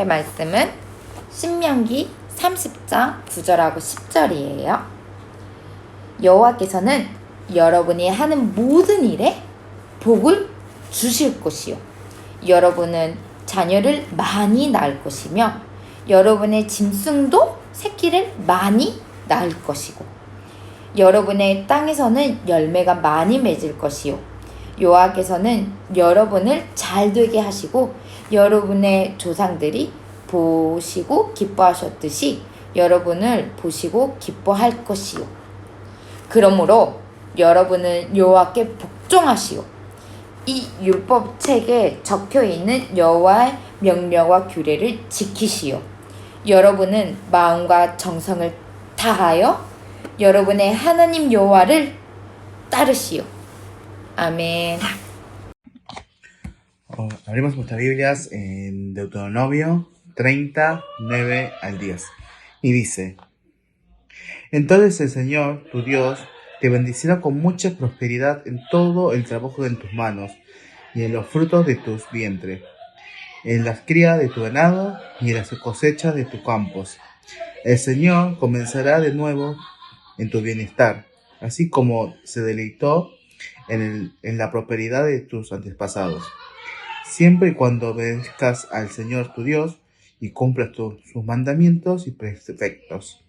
오늘의 말씀은 신명기 30장 9절하고 10절이에요. 여호와께서는 여러분이 하는 모든 일에 복을 주실 것이요. 여러분은 자녀를 많이 낳을 것이며 여러분의 짐승도 새끼를 많이 낳을 것이고 여러분의 땅에서는 열매가 많이 맺을 것이요. 여호와께서는 여러분을 잘 되게 하시고 여러분의 조상들이 보시고 기뻐하셨듯이 여러분을 보시고 기뻐할 것이요. 그러므로 여러분은 여호와께 복종하시오. 이 율법 책에 적혀 있는 여호와의 명령과 규례를 지키시오. 여러분은 마음과 정성을 다하여 여러분의 하나님 여호와를 따르시오. 아멘. Oh, abrimos nuestras Biblias en Deuteronomio 30, 9 al 10. Y dice, Entonces el Señor, tu Dios, te bendecirá con mucha prosperidad en todo el trabajo de tus manos y en los frutos de tus vientres, en las crías de tu ganado y en las cosechas de tus campos. El Señor comenzará de nuevo en tu bienestar, así como se deleitó en, el- en la prosperidad de tus antepasados siempre y cuando obedezcas al Señor tu Dios y cumplas tu- sus mandamientos y preceptos.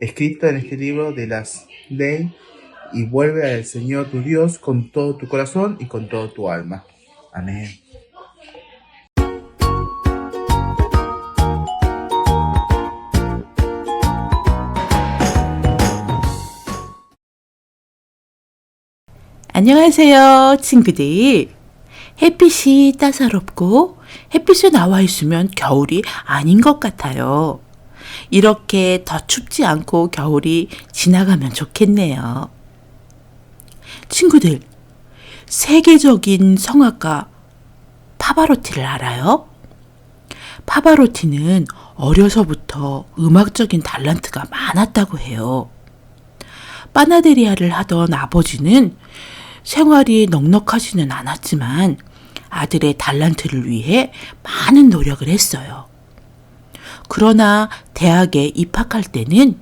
Escrito en este libro de las leyes y vuelve al Señor tu Dios con todo tu corazón y con todo tu alma. Amén. 안녕하세요, 친구들. 햇빛이 따사롭고 햇빛에 나와 있으면 겨울이 아닌 것 같아요. 이렇게 더 춥지 않고 겨울이 지나가면 좋겠네요. 친구들, 세계적인 성악가 파바로티를 알아요? 파바로티는 어려서부터 음악적인 달란트가 많았다고 해요. 파나데리아를 하던 아버지는 생활이 넉넉하지는 않았지만 아들의 달란트를 위해 많은 노력을 했어요. 그러나 대학에 입학할 때는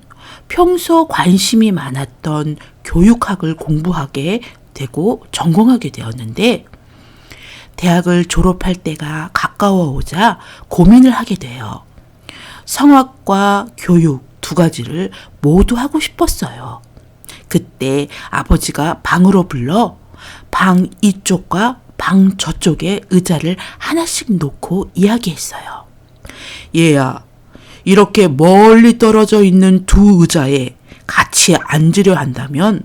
평소 관심이 많았던 교육학을 공부하게 되고 전공하게 되었는데 대학을 졸업할 때가 가까워 오자 고민을 하게 돼요. 성악과 교육 두 가지를 모두 하고 싶었어요. 그때 아버지가 방으로 불러 방 이쪽과 방 저쪽에 의자를 하나씩 놓고 이야기했어요. 얘야, 이렇게 멀리 떨어져 있는 두 의자에 같이 앉으려 한다면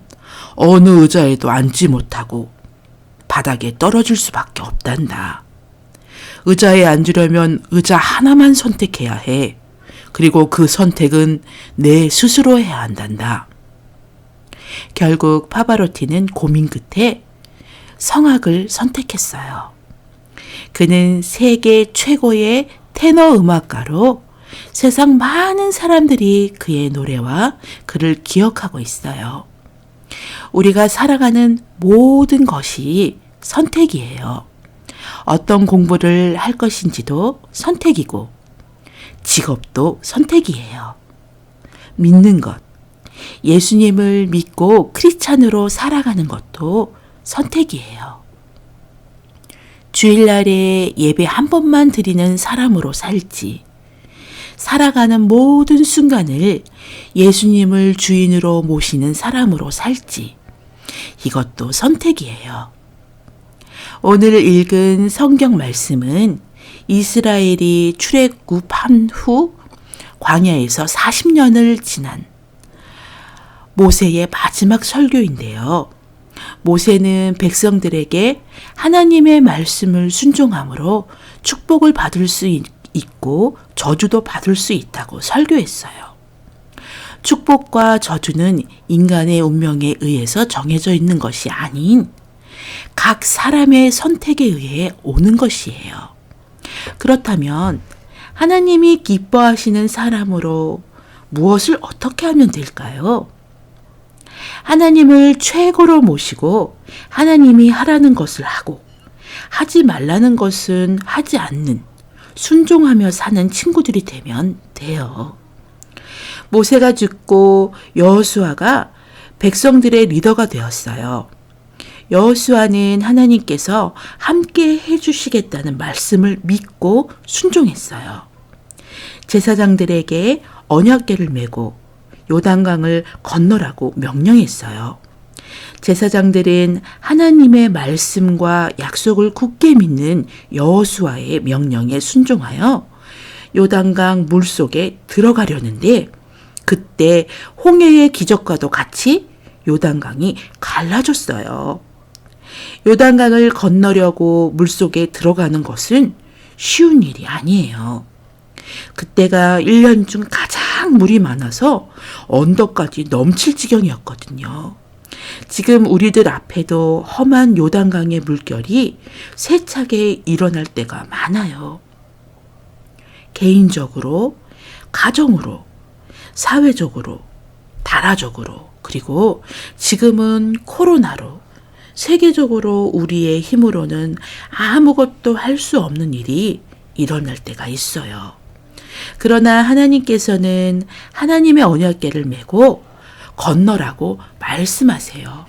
어느 의자에도 앉지 못하고 바닥에 떨어질 수밖에 없단다. 의자에 앉으려면 의자 하나만 선택해야 해. 그리고 그 선택은 내 스스로 해야 한단다. 결국 파바로티는 고민 끝에 성악을 선택했어요. 그는 세계 최고의 테너 음악가로 세상 많은 사람들이 그의 노래와 그를 기억하고 있어요. 우리가 살아가는 모든 것이 선택이에요. 어떤 공부를 할 것인지도 선택이고, 직업도 선택이에요. 믿는 것, 예수님을 믿고 크리스찬으로 살아가는 것도 선택이에요. 주일날에 예배 한 번만 드리는 사람으로 살지, 살아가는 모든 순간을 예수님을 주인으로 모시는 사람으로 살지, 이것도 선택이에요. 오늘 읽은 성경 말씀은 이스라엘이 출애굽한 후 광야에서 40년을 지난 모세의 마지막 설교인데요. 모세는 백성들에게 하나님의 말씀을 순종함으로 축복을 받을 수 있- 있고 저주도 받을 수 있다고 설교했어요. 축복과 저주는 인간의 운명에 의해서 정해져 있는 것이 아닌 각 사람의 선택에 의해 오는 것이에요. 그렇다면 하나님이 기뻐하시는 사람으로 무엇을 어떻게 하면 될까요? 하나님을 최고로 모시고 하나님이 하라는 것을 하고 하지 말라는 것은 하지 않는 순종하며 사는 친구들이 되면 돼요. 모세가 죽고 여호수아가 백성들의 리더가 되었어요. 여호수아는 하나님께서 함께 해 주시겠다는 말씀을 믿고 순종했어요. 제사장들에게 언약궤를 메고 요단강을 건너라고 명령했어요. 제사장들은 하나님의 말씀과 약속을 굳게 믿는 여호수아의 명령에 순종하여 요단강 물속에 들어가려는데 그때 홍해의 기적과도 같이 요단강이 갈라졌어요. 요단강을 건너려고 물속에 들어가는 것은 쉬운 일이 아니에요. 그때가 1년 중 가장 물이 많아서 언덕까지 넘칠 지경이었거든요. 지금 우리들 앞에도 험한 요단강의 물결이 세차게 일어날 때가 많아요. 개인적으로, 가정으로, 사회적으로, 나라적으로, 그리고 지금은 코로나로 세계적으로 우리의 힘으로는 아무것도 할 수 없는 일이 일어날 때가 있어요. 그러나 하나님께서는 하나님의 언약궤를 메고 건너라고 말씀하세요.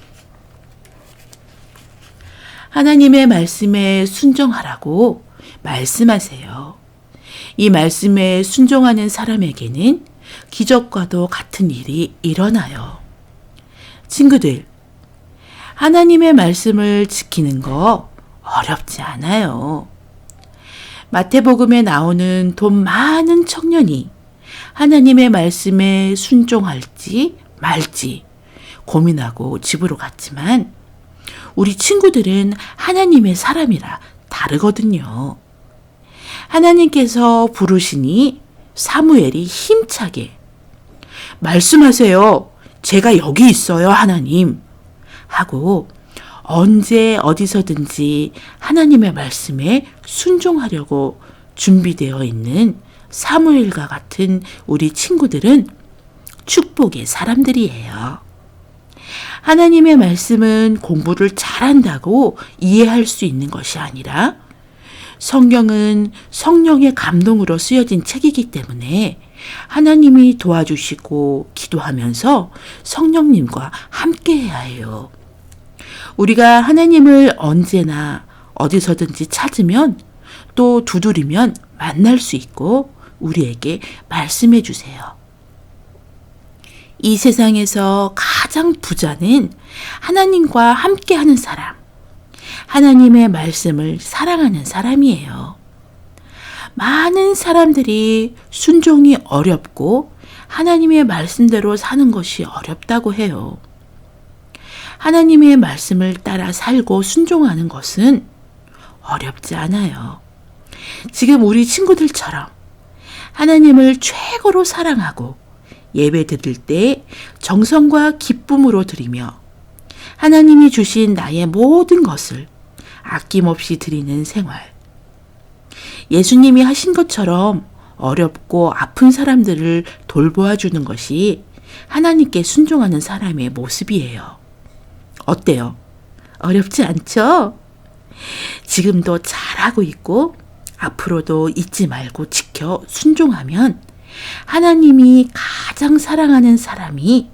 하나님의 말씀에 순종하라고 말씀하세요. 이 말씀에 순종하는 사람에게는 기적과도 같은 일이 일어나요. 친구들, 하나님의 말씀을 지키는 거 어렵지 않아요. 마태복음에 나오는 돈 많은 청년이 하나님의 말씀에 순종할지 말지 고민하고 집으로 갔지만 우리 친구들은 하나님의 사람이라 다르거든요. 하나님께서 부르시니 사무엘이 힘차게 말씀하세요. 제가 여기 있어요, 하나님. 하고 언제 어디서든지 하나님의 말씀에 순종하려고 준비되어 있는 사무엘과 같은 우리 친구들은 축복의 사람들이에요. 하나님의 말씀은 공부를 잘한다고 이해할 수 있는 것이 아니라 성경은 성령의 감동으로 쓰여진 책이기 때문에 하나님이 도와주시고 기도하면서 성령님과 함께 해야 해요. 우리가 하나님을 언제나 어디서든지 찾으면 또 두드리면 만날 수 있고 우리에게 말씀해 주세요. 이 세상에서 가장 부자는 하나님과 함께 하는 사람, 하나님의 말씀을 사랑하는 사람이에요. 많은 사람들이 순종이 어렵고 하나님의 말씀대로 사는 것이 어렵다고 해요. 하나님의 말씀을 따라 살고 순종하는 것은 어렵지 않아요. 지금 우리 친구들처럼 하나님을 최고로 사랑하고 예배 드릴 때 정성과 기쁨으로 드리며 하나님이 주신 나의 모든 것을 아낌없이 드리는 생활. 예수님이 하신 것처럼 어렵고 아픈 사람들을 돌보아 주는 것이 하나님께 순종하는 사람의 모습이에요. 어때요? 어렵지 않죠? 지금도 잘하고 있고 앞으로도 잊지 말고 지켜 순종하면 하나님이 가장 사랑하는 사람이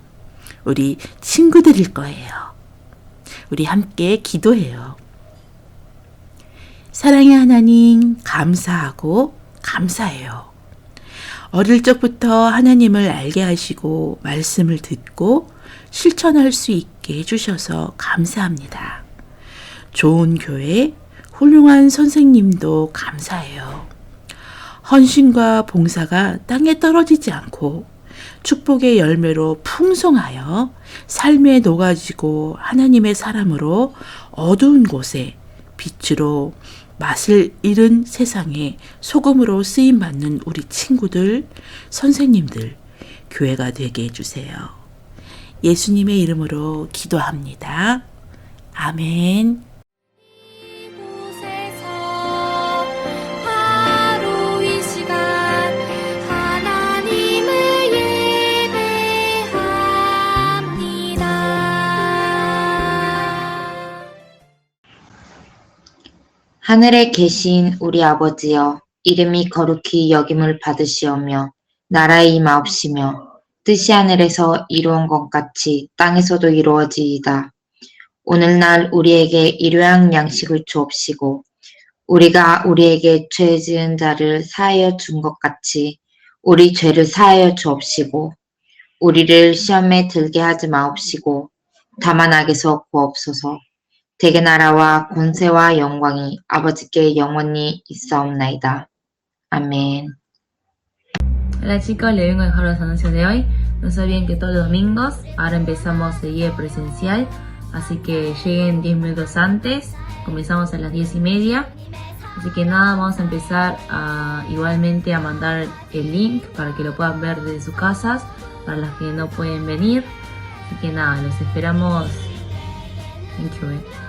우리 친구들일 거예요. 우리 함께 기도해요. 사랑의 하나님, 감사하고 감사해요. 어릴 적부터 하나님을 알게 하시고 말씀을 듣고 실천할 수 있게 해주셔서 감사합니다. 좋은 교회, 훌륭한 선생님도 감사해요. 헌신과 봉사가 땅에 떨어지지 않고 축복의 열매로 풍성하여 삶에 녹아지고 하나님의 사람으로 어두운 곳에 빛으로 맛을 잃은 세상에 소금으로 쓰임 받는 우리 친구들, 선생님들, 교회가 되게 해주세요. 예수님의 이름으로 기도합니다. 아멘. 하늘에 계신 우리 아버지여, 이름이 거룩히 여김을 받으시오며 나라의 임하옵시며 뜻이 하늘에서 이루어진 것 같이 땅에서도 이루어지이다. 오늘날 우리에게 일용할 양식을 주옵시고 우리가 우리에게 죄 지은 자를 사하여 준 것 같이 우리 죄를 사하여 주옵시고 우리를 시험에 들게 하지 마옵시고 다만 악에서 구하옵소서 대개 나라와 권세와 영광이 아버지께 영원히 있사옵나이다. 아멘. Hola chicos, les vengo a dejar los anuncios de hoy. No se que todos los domingos, ahora empezamos seguida presencial, así que lleguen 10 minutos antes, comenzamos a las 10 y media. Así que nada, vamos a empezar igualmente a mandar el link para que lo puedan ver desde sus casas, para las que no pueden venir. Así que nada, los esperamos. You. eh.